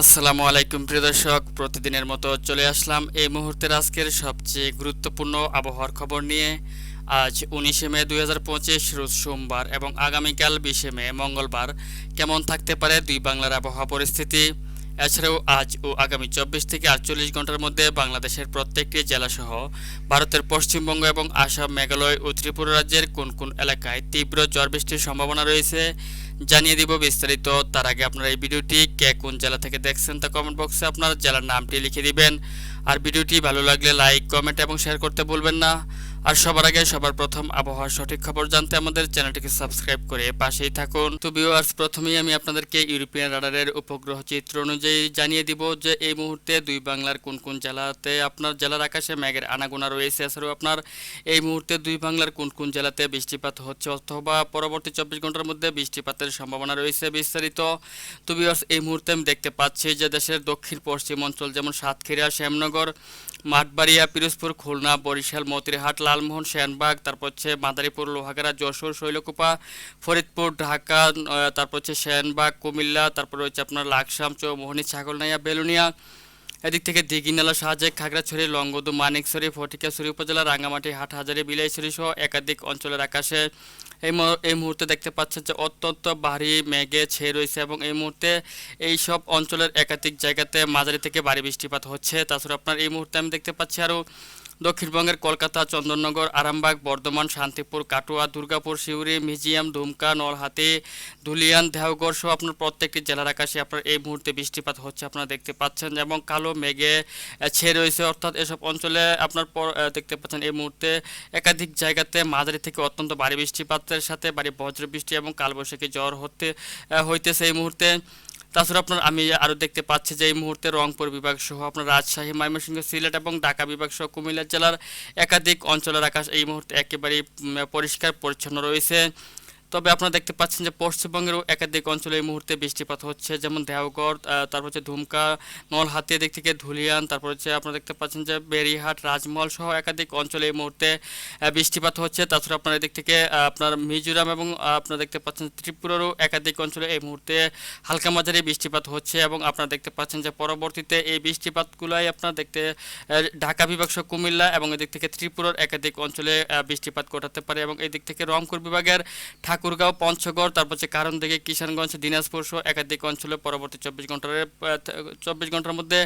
আসসালামু আলাইকুম, প্রিয় দর্শক। প্রতিদিনের মতো চলে আসলাম এই মুহূর্তের আজকের সবচেয়ে গুরুত্বপূর্ণ আবহাওয়ার খবর নিয়ে। আজ উনিশে মে দু হাজার পঁচিশ, রোজ সোমবার এবং আগামীকাল বিশে মে, মঙ্গলবার। কেমন থাকতে পারে দুই বাংলার আবহাওয়া পরিস্থিতি? এছাড়াও আজ ও আগামী চব্বিশ থেকে আটচল্লিশ ঘণ্টার মধ্যে বাংলাদেশের প্রত্যেকটি জেলাসহ ভারতের পশ্চিমবঙ্গ এবং আসাম, মেঘালয় ও ত্রিপুরা রাজ্যের কোন কোন এলাকায় তীব্র ঝড় বৃষ্টির সম্ভাবনা রয়েছে জানিয়ে দিব বিস্তারিত। তার আগে আপনারা এই ভিডিওটি কে কোন জেলা থেকে দেখছেন তা কমেন্ট বক্সে আপনার জেলার নামটি লিখে দিবেন। আর ভিডিওটি ভালো লাগলে লাইক কমেন্ট এবং শেয়ার করতে ভুলবেন না। আর সবার আগে সবার প্রথম আবহাওয়ার সঠিক খবর জানতে আমাদের চ্যানেলটিকে সাবস্ক্রাইব করে পাশেই থাকুন। তো ভিউয়ার্স প্রথমেই আমি আপনাদেরকে ইউরোপিয়ান রাডারের উপগ্রহ চিত্র অনুযায়ী জানিয়ে দিব যে এই মুহূর্তে দুই বাংলার কোন কোন জেলাতে আপনার জেলার আকাশে মেঘের আনাগোনা রয়েছে। এছাড়াও আপনার এই মুহূর্তে দুই বাংলার কোন কোন জেলাতে বৃষ্টিপাত হচ্ছে অথবা পরবর্তী চব্বিশ ঘণ্টার মধ্যে বৃষ্টিপাতের সম্ভাবনা রয়েছে বিস্তারিত। তো ভিউয়ার্স এই মুহূর্তে আমি দেখতে পাচ্ছি যে দেশের দক্ষিণ পশ্চিম অঞ্চল যেমন সাতক্ষীরা, শ্যামনগর, মাঠবাড়িয়া, পিরোজপুর, খুলনা, বরিশাল, মতিরহাট লালমোহন শ্যানবাগ তারপর হচ্ছে মাদারীপুর, লোহাগাড়া, যশোর, শৈলকুপা, ফরিদপুর, ঢাকা তারপর হচ্ছে শ্যানবাগ কুমিল্লা, তারপর হচ্ছে আপনার লাকসাম, চৌমোহনী, ছাগলনাইয়া, বেলুনিয়া। এদিক থেকে দিঘিনালা সাহায্যে খাগড়াছড়ি, লংগদু, মানিকছড়ি, ফটিকাছড়ি উপজেলা, রাঙ্গামাটি, হাটহাজারি, বিলাইছড়ি সহ একাধিক অঞ্চলের আকাশে এই এই মুহূর্তে দেখতে পাচ্ছেন যে অত্যন্ত ভারী মেঘে ছেয়ে রয়েছে এবং এই মুহূর্তে এই সব অঞ্চলের একাধিক জায়গাতে মাঝারি থেকে ভারী বৃষ্টিপাত হচ্ছে। তাছাড়া আপনার এই মুহূর্তে আমি দেখতে পাচ্ছি আরও দক্ষিণবঙ্গের কলকাতা, চন্দননগর, আরামবাগ, বর্ধমান, শান্তিপুর, কাটোয়া, দুর্গাপুর, সিউড়ি মিউজিয়াম দুমকা নলহাতি ধুলিয়ান দেহগড় সহ আপনার প্রত্যেকটি জেলার আকাশে আপনার এই মুহূর্তে বৃষ্টিপাত হচ্ছে আপনারা দেখতে পাচ্ছেন। এবং কালো মেঘে ছেয়ে রয়েছে, অর্থাৎ এসব অঞ্চলে আপনার দেখতে পাচ্ছেন এই মুহূর্তে একাধিক জায়গাতে মাঝারি থেকে অত্যন্ত ভারী বৃষ্টিপাতের সাথে ভারী বজ্র বৃষ্টি এবং কালবৈশাখী জ্বর হতে হইতেছে এই মুহূর্তে। তাছাড়া আপনার আমি আরও দেখতে পাচ্ছি যে এই মুহূর্তে রংপুর বিভাগ সহ আপনার রাজশাহী, ময়মনসিংহ, সিলেট এবং ঢাকা বিভাগ সহ কুমিল্লা জেলার একাধিক অঞ্চলের আকাশ এই মুহূর্তে একেবারেই পরিষ্কার, পরিচ্ছন্ন রয়েছে। তবে আপনারা দেখতে পাচ্ছেন যে পশ্চিমবঙ্গেরও একাধিক অঞ্চলে এই মুহূর্তে বৃষ্টিপাত হচ্ছে, যেমন দেওগড় তারপর হচ্ছে ধুমকা নলহাতি দিক থেকে ধুলিয়ান, তারপর হচ্ছে আপনারা দেখতে পাচ্ছেন যে বেরিহাট রাজমহল সহ একাধিক অঞ্চলে এই মুহূর্তে বৃষ্টিপাত হচ্ছে। তাছাড়া আপনার এদিক থেকে আপনার মিজোরাম এবং আপনারা দেখতে পাচ্ছেন ত্রিপুরারও একাধিক অঞ্চলে এই মুহূর্তে হালকা মাঝারি বৃষ্টিপাত হচ্ছে এবং আপনারা দেখতে পাচ্ছেন যে পরবর্তীতে এই বৃষ্টিপাতগুলাই আপনারা দেখতে ঢাকা বিভাগ সহ কুমিল্লা এবং এদিক থেকে ত্রিপুরার একাধিক অঞ্চলে বৃষ্টিপাত ঘটাতে পারে এবং এদিক থেকে রংপুর বিভাগের ঠাকুরগাঁও পঞ্চগড়, তারপর হচ্ছে কারণ থেকে কিষানগঞ্জ দিনাজপুর সহ একাধিক অঞ্চলে পরবর্তী চব্বিশ ঘণ্টার চব্বিশ ঘণ্টার মধ্যে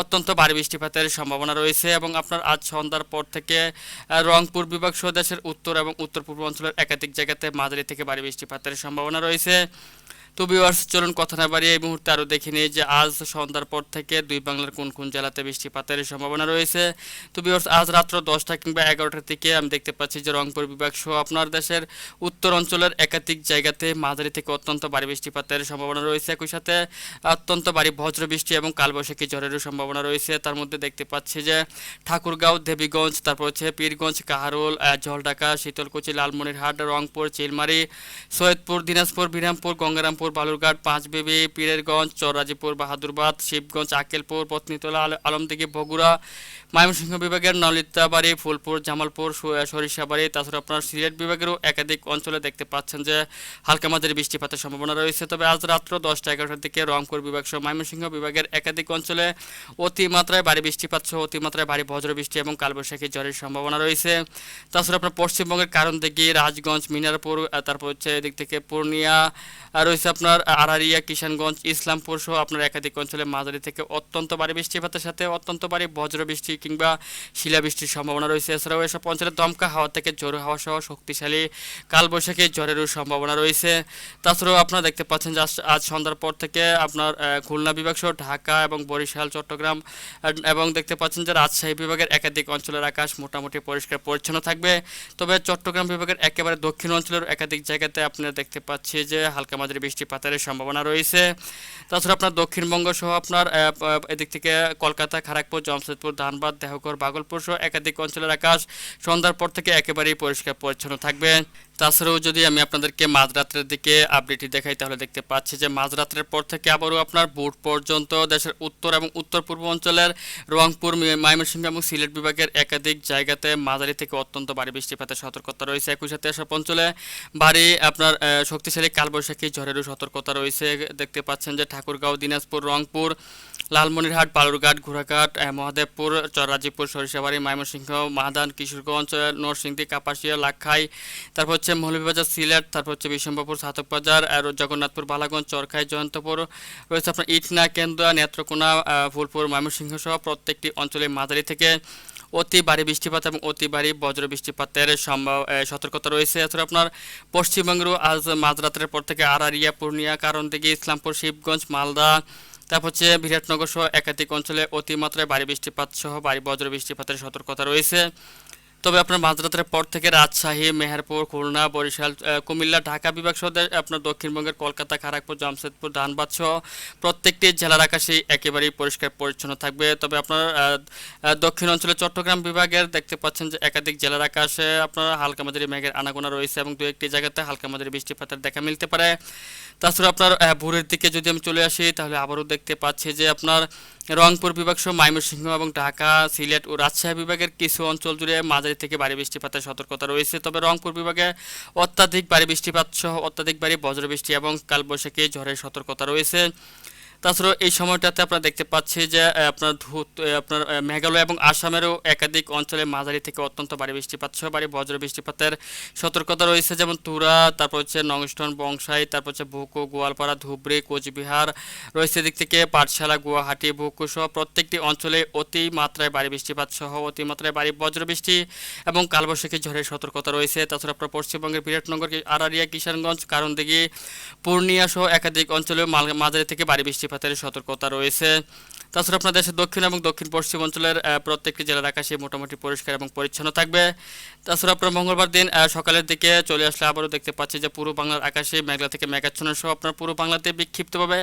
অত্যন্ত ভারী বৃষ্টিপাতের সম্ভাবনা রয়েছে এবং আপনার আজ সন্ধ্যার পর থেকে রংপুর বিভাগ সহ দেশের উত্তর এবং উত্তর পূর্ব অঞ্চলের একাধিক জায়গাতে মাঝারি থেকে ভারী বৃষ্টিপাতের সম্ভাবনা রয়েছে। তো ভিউয়ার্স চলুন কথা না বাড়িয়ে এই মুহূর্তে আরও দেখে নিই যে আজ সন্ধ্যার পর থেকে দুই বাংলার কোন কোন জেলাতে বৃষ্টিপাতের সম্ভাবনা রয়েছে। তো ভিউয়ার্স আজ রাত্র দশটা কিংবা এগারোটার দিকে আমি দেখতে পাচ্ছি যে রংপুর বিভাগ সহ আপনার দেশের উত্তর অঞ্চলের একাধিক জায়গাতে মাঝারি থেকে অত্যন্ত ভারী বৃষ্টিপাতের সম্ভাবনা রয়েছে। একই সাথে অত্যন্ত ভারী বজ্র বৃষ্টি এবং কালবৈশাখী ঝড়েরও সম্ভাবনা রয়েছে। তার মধ্যে দেখতে পাচ্ছি যে ঠাকুরগাঁও, দেবীগঞ্জ, তারপর হচ্ছে পীরগঞ্জ, কাহারোল জলঢাকা শীতলকুচি, লালমনিরহাট, রংপুর, চিলমারি, সৈয়দপুর, দিনাজপুর, বিরামপুর, গঙ্গারামপুর বালুরঘাট পাঁচবিবি পীরেরগঞ্জ, চররাজিপুর, বাহাদুরবাদ, শিবগঞ্জ, আকেলপুর, পত্নীতলা, আল- আলমদিঘি, বগুড়া, ময়মনসিংহ বিভাগের নলিতাবাড়ি, ফুলপুর, জামালপুর সরিষাবাড়ি, তাছাড়া আপনার সিলেট বিভাগেরও একাধিক অঞ্চলে দেখতে পাচ্ছেন যে হালকা মাঝারি বৃষ্টিপাতের সম্ভাবনা রয়েছে। তবে আজ রাত্র দশটা এগারোটার দিকে রংপুর বিভাগ সহ ময়মনসিংহ বিভাগের একাধিক অঞ্চলে অতিমাত্রায় ভারী বৃষ্টিপাত সহ অতিমাত্রায় ভারী বজ্র বৃষ্টি এবং কালবৈশাখী ঝড়ের সম্ভাবনা রয়েছে। তাছাড়া আপনার পশ্চিমবঙ্গের কারণ থেকে রাজগঞ্জ, মিনারপুর তারপর হচ্ছে এদিক থেকে পূর্ণিয়া রয়েছে আপনার আড়ারিয়া কিষানগঞ্জ, ইসলামপুর সহ আপনার একাধিক অঞ্চলে মাঝারি থেকে অত্যন্ত ভারী বৃষ্টিপাতের সাথে অত্যন্ত ভারী বজ্র বৃষ্টি কিংবা শিলাবৃষ্টির সম্ভাবনা রয়েছে। এছাড়াও এসব অঞ্চলে দমকা হাওয়া থেকে জোর হাওয়া সহ শক্তিশালী কালবৈশাখী ঝড়েরও সম্ভাবনা রয়েছে। তাছাড়াও আপনারা দেখতে পাচ্ছেন যে আজ- সন্ধ্যার পর থেকে আপনার খুলনা বিভাগ সহ ঢাকা এবং বরিশাল, চট্টগ্রাম এবং দেখতে পাচ্ছেন যে রাজশাহী বিভাগের একাধিক অঞ্চলের আকাশ মোটামুটি পরিষ্কার পরিচ্ছন্ন থাকবে। তবে চট্টগ্রাম বিভাগের একেবারে দক্ষিণ অঞ্চলের একাধিক জায়গাতে আপনারা দেখতে পাচ্ছি যে হালকা মাঝারি বৃষ্টিপাতের সম্ভাবনা রয়েছে। তাছাড়া আপনার দক্ষিণবঙ্গ সহ আপনার এদিক থেকে কলকাতা খড়গপুর জামশেদপুর, ধানবাদ, দেহগড়, বাগলপুর সহ একাধিক অঞ্চলের আকাশ সন্ধ্যার পর থেকে একেবারেই পরিষ্কার পরিচ্ছন্ন থাকবে। তাছাড়াও যদি আমি আপনাদেরকে মাঝরাত্রের দিকে আপডেটটি দেখাই, তাহলে দেখতে পাচ্ছি যে মাঝরাত্রের পর থেকে আবারও আপনার বুট পর্যন্ত দেশের উত্তর এবং উত্তর পূর্ব অঞ্চলের রংপুর ময়মনসিংহ এবং সিলেট বিভাগের একাধিক জায়গাতে মাঝারি থেকে অত্যন্ত ভারী বৃষ্টিপাতের সতর্কতা রয়েছে। একই সাথে এসব অঞ্চলে ভারী আপনার শক্তিশালী কালবৈশাখী ঝড়েরও সতর্কতা রয়েছে। দেখতে পাচ্ছেন যে ঠাকুরগাঁও, দিনাজপুর, রংপুর, লালমনিরহাট, বালুরঘাট, ঘোড়াঘাট মহাদেবপুর চরাজিপুর সরিষাবাড়ি, ময়মনসিংহ মাহাদান কিশোরগঞ্জ, নরসিংদী, কাপাসিয়া, লাক্ষাই, তারপর হচ্ছে মৌলভীবাজার, সিলেট, তারপর হচ্ছে বিশম্বপুর সাতকবাজার, আর জগন্নাথপুর, বালাগঞ্জ, চরখাই, জয়ন্তপুর, রয়েছে আপনার ইটনা, কেন্দুয়া, নেত্রকোনা ফুলপুর ময়মনসিংহ সহ প্রত্যেকটি অঞ্চলে মাঝারি থেকে অতি ভারী বৃষ্টিপাত এবং অতি ভারী বজ্র বৃষ্টিপাতের সম্ভব সতর্কতা রয়েছে। এছাড়া আপনার পশ্চিমবঙ্গেরও আজ মাঝরাতের পর থেকে আরারিয়া, পূর্ণিয়া, কারণদিঘি, ইসলামপুর, শিবগঞ্জ, মালদা, তারপর হচ্ছে বিরাটনগর সহ একাধিক অঞ্চলে অতিমাত্রায় ভারী বৃষ্টিপাত সহ ভারী বজ্র বৃষ্টিপাতের সতর্কতা রয়েছে। তবে আপনার মাঝরাতের পর থেকে রাজশাহী, মেহেরপুর, খুলনা, বরিশাল কুমিল্লা, ঢাকা বিভাগ সহ আপনার দক্ষিণবঙ্গের কলকাতা খড়গপুর জামশেদপুর, ধানবাদ সহ প্রত্যেকটি জেলার আকাশেই একেবারেই পরিষ্কার পরিচ্ছন্ন থাকবে। তবে আপনার দক্ষিণ অঞ্চলে চট্টগ্রাম বিভাগের দেখতে পাচ্ছেন যে একাধিক জেলার আকাশে আপনার হালকা মাঝারি মেঘের আনাগোনা রয়েছে এবং দু একটি জায়গাতে হালকা মাঝারি বৃষ্টিপাতের দেখা মিলতে পারে। তাছাড়া আপনার ভোরের দিকে যদি আমি চলে আসি, তাহলে আবারও দেখতে পাচ্ছি যে আপনার রংপুর বিভাগ সহ ময়মনসিংহ এবং ঢাকা, সিলেট ও রাজশাহী বিভাগের কিছু অঞ্চল জুড়ে মাঝারি থেকে ভারী বৃষ্টিপাতের সতর্কতা রয়েছে। তবে রংপুর বিভাগে অত্যাধিক ভারী বৃষ্টিপাত সহ অত্যাধিক ভারী বজ্রবৃষ্টি এবং কালবৈশাখী ঝড়ের সতর্কতা রয়েছে। তাছাড়াও এই সময়টাতে আপনারা দেখতে পাচ্ছি যে আপনার ধুত আপনার মেঘালয় এবং আসামেরও একাধিক অঞ্চলে মাঝারি থেকে অত্যন্ত ভারী বৃষ্টিপাত সহ ভারী বজ্র বৃষ্টিপাতের সতর্কতা রয়েছে। যেমন তুরা, তারপর হচ্ছে নংস্টন, বংশাই, তারপর হচ্ছে বুকু গোয়ালপাড়া, ধুবড়ি, কোচবিহার রয়েছে। দিক থেকে পাঠশালা, গুয়াহাটি বুকু সহ প্রত্যেকটি অঞ্চলে অতি মাত্রায় ভারী বৃষ্টিপাত সহ অতি মাত্রায় ভারী বজ্র বৃষ্টি এবং কালবৈশাখী ঝড়ের সতর্কতা রয়েছে। তাছাড়া আপনার পশ্চিমবঙ্গের বিরাটনগর, আরারিয়া কিষানগঞ্জ কারণদিঘি, পূর্ণিয়া সহ একাধিক অঞ্চলে মাঝারি থেকে ভারী বৃষ্টিপাতের সতর্কতা রয়েছে। তাছাড়া আপনার দেশের দক্ষিণ এবং দক্ষিণ পশ্চিম অঞ্চলের প্রত্যেকটি জেলার আকাশে মোটামুটি পরিষ্কার এবং পরিচ্ছন্ন থাকবে। তাছাড়া আপনার মঙ্গলবার দিন সকালের দিকে চলে আসলে আবারও দেখতে পাচ্ছি যে পুরো বাংলার আকাশে মেঘলা থেকে মেঘাচ্ছন্ন সহ আপনার পুরো বাংলাতে বিক্ষিপ্তভাবে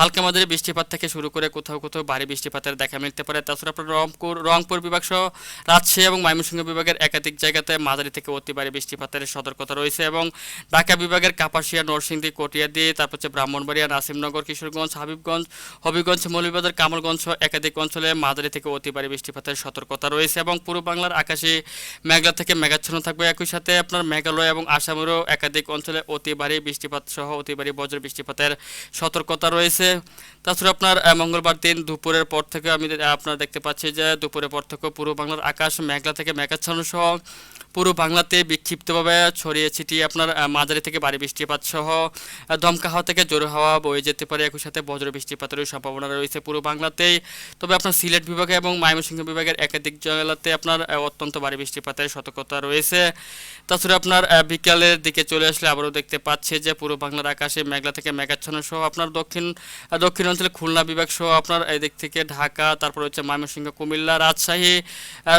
হালকা মাঝারি বৃষ্টিপাত থেকে শুরু করে কোথাও কোথাও ভারী বৃষ্টিপাতের দেখা মিলতে পারে। তাছাড়া আপনার রংপুর রংপুর বিভাগ সহ রাজশাহী এবং ময়মনসিংহ বিভাগের একাধিক জায়গাতে মাঝারি থেকে অতি ভারী বৃষ্টিপাতের সতর্কতা রয়েছে এবং ঢাকা বিভাগের কাপাসিয়া, নরসিংদী, কটিয়াদি, তারপর হচ্ছে ব্রাহ্মণবাড়িয়া, নাসিমনগর, কিশোরগঞ্জ, হাবিবগঞ্জ হবিগঞ্জ মৌলভীবাজার কামলগঞ্জ একাধিক অঞ্চলে মাঝারি থেকে অতি ভারী বৃষ্টিপাতের সতর্কতা রয়েছে এবং পুরো বাংলার আকাশে মেঘলা থেকে মেঘাচ্ছন্ন থাকবে। একই সাথে আপনার মেঘালয় এবং আসামেরও একাধিক অঞ্চলে অতি ভারী বৃষ্টিপাত সহ অতি ভারী বজ্র বৃষ্টিপাতের সতর্কতা রয়েছে। তাছাড়া আপনার মঙ্গলবার দিন দুপুরের পর থেকে আমি আপনার দেখতে পাচ্ছি যে দুপুরের পর থেকে পূর্ব বাংলার আকাশ মেঘলা থেকে মেঘাচ্ছন্ন সহ পুরো বাংলাতে বিক্ষিপ্তভাবে ছড়িয়ে ছিটিয়ে আপনার মাঝারি থেকে ভারী বৃষ্টিপাত সহ দমকা হাওয়া থেকে জোর হাওয়া বয়ে যেতে পারে। একই সাথে বজ্র বৃষ্টিপাতেরও সম্ভাবনা রয়েছে পুরো বাংলাতেই তবে আপনার সিলেট বিভাগে এবং ময়মনসিংহ বিভাগের একাধিক জেলাতে আপনার অত্যন্ত ভারী বৃষ্টিপাতের সতর্কতা রয়েছে। তাছাড়া আপনার বিকালের দিকে চলে আসলে আবারও দেখতে পাচ্ছে যে পুরো বাংলার আকাশে মেঘলা থেকে মেঘাচ্ছন্ন সহ আপনার দক্ষিণ দক্ষিণ অঞ্চলে খুলনা বিভাগ সহ আপনার এদিক থেকে ঢাকা, তারপর হচ্ছে ময়মনসিংহ, কুমিল্লা, রাজশাহী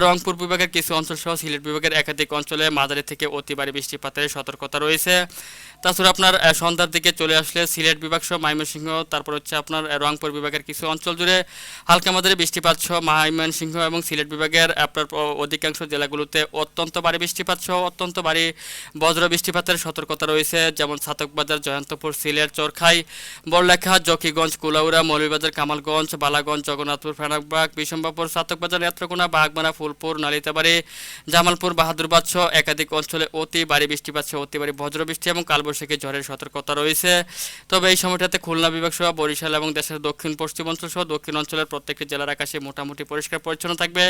রংপুর বিভাগের কিছু অঞ্চল সহ সিলেট বিভাগের একাধিক অঞ্চলে মাঝারি থেকে অতি ভারী বৃষ্টিপাতের সতর্কতা রয়েছে। তাছাড়া আপনার সন্ধ্যার দিকে চলে আসলে সিলেট বিভাগ সহ ময়মনসিংহ, তারপর হচ্ছে আপনার আহ, রংপুর বিভাগের কিছু অঞ্চল জুড়ে হালকা মাঝারি বৃষ্টিপাত সহ ময়মনসিংহ এবং সিলেট বিভাগের আপনার অধিকাংশ জেলাগুলোতে অত্যন্ত ভারী বৃষ্টিপাত সহ অত্যন্ত ভারী বজ্র বৃষ্টিপাতের সতর্কতা রয়েছে যেমন ছাতকবাজার জয়ন্তপুর সিলেট চরখাই বড়লেখা জকিগঞ্জ কুলাউড়া মৌলভীবাজার কামালগঞ্জ বালাগঞ্জ জগন্নাথপুর ফেনাকবাগ বিশম্বাপুর সাতকবাজার নেত্রকোনা বাগমারা ফুলপুর নালিতাবাড়ি জামালপুর বাহাদুরবাদ সহ একাধিক অঞ্চলে অতি ভারী বৃষ্টিপাত সহ অতি ভারী বজ্র বৃষ্টি এবং কালবৈশাখী ঝড়ের সতর্কতা রয়েছে। তবে এই সময়টাতে খুলনা বিভাগ সহ বরিশাল এবং দেশের দক্ষিণ পশ্চিম অঞ্চল সহ দক্ষিণ অঞ্চলের প্রত্যেকটি জেলার আকাশে মোটামুটি পরিষ্কার পরিচ্ছন্ন থাকবে।